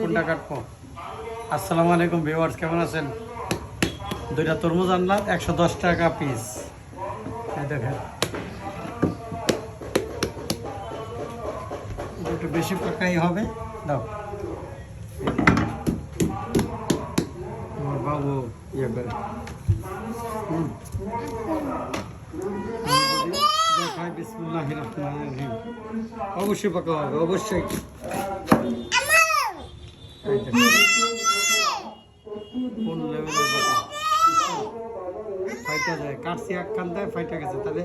কোনটা কাটবো আসসালামু আলাইকুম ভিউয়ার্স, কেমন আছেন? দুইটা তরমুজ আনলাম, একশো দশ টাকা পিস দেখেন। একটু বেশি পাকাই হবে। দাও। বাবু ইয়ে করে। হুম। অবশ্যই পাকা হবে, অবশ্যই। ফাইটা যায় কাটছি এক খান দেয় ফাইটা গেছে, তাহলে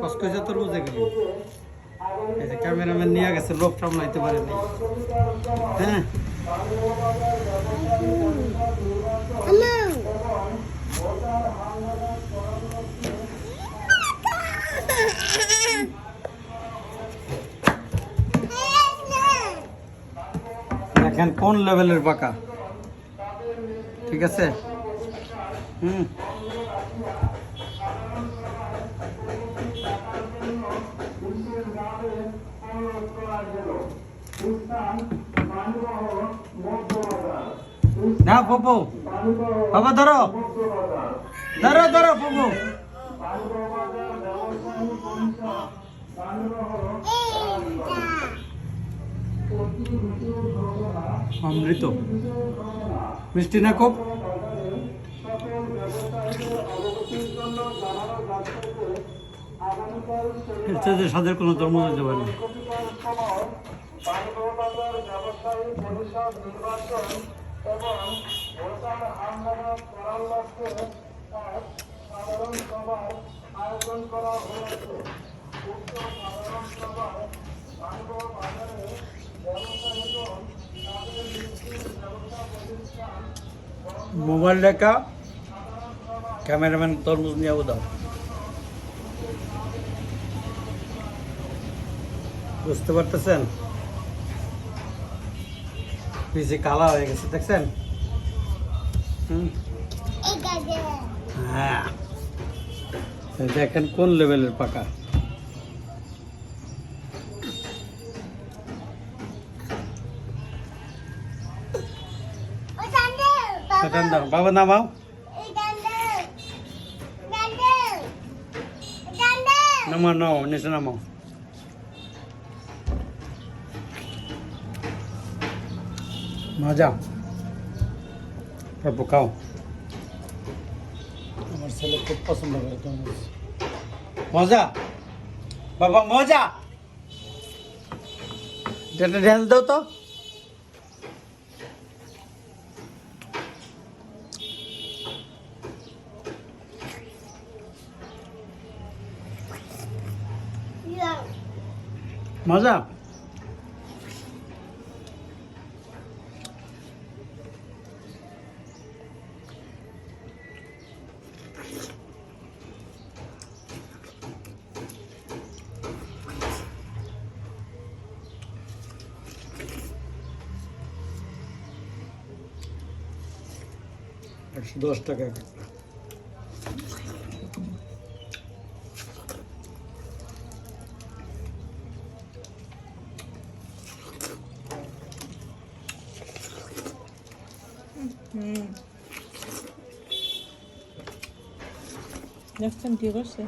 কষ্ট হয়েছে তোর বুঝে গেল। এই যে ক্যামেরাম্যান নিয়ে গেছে, লোক সামলাইতে পারেনি হ্যাঁ? দেখেন কোন লেভেলের পাকা ঠিক আছে? হুম? না পপু বাবা ধরো। ধরো ধরো পপু অমৃত। মিষ্টি না খুব? এর স্বাদের কোনো তরমুজ হতে পারে মোবাইল রেখা ক্যামেরাম্যান তরমুজ নিয়ে দাও বুঝতে পারতেছেন? পিছে কালা হয়ে গেছে দেখছেন? হুম। হ্যাঁ। দেখেন কোন লেভেলের পাকা? বাবা নামাও। নামাও নাও নিচে নামাও মজা বাবু খাও আমার ছেলে খুব পছন্দ করে তরমুজ মজা বাবা মজা এটা ঢেল দাও তো মজা একশো দশ টাকা একটা দেখছেন কি করছে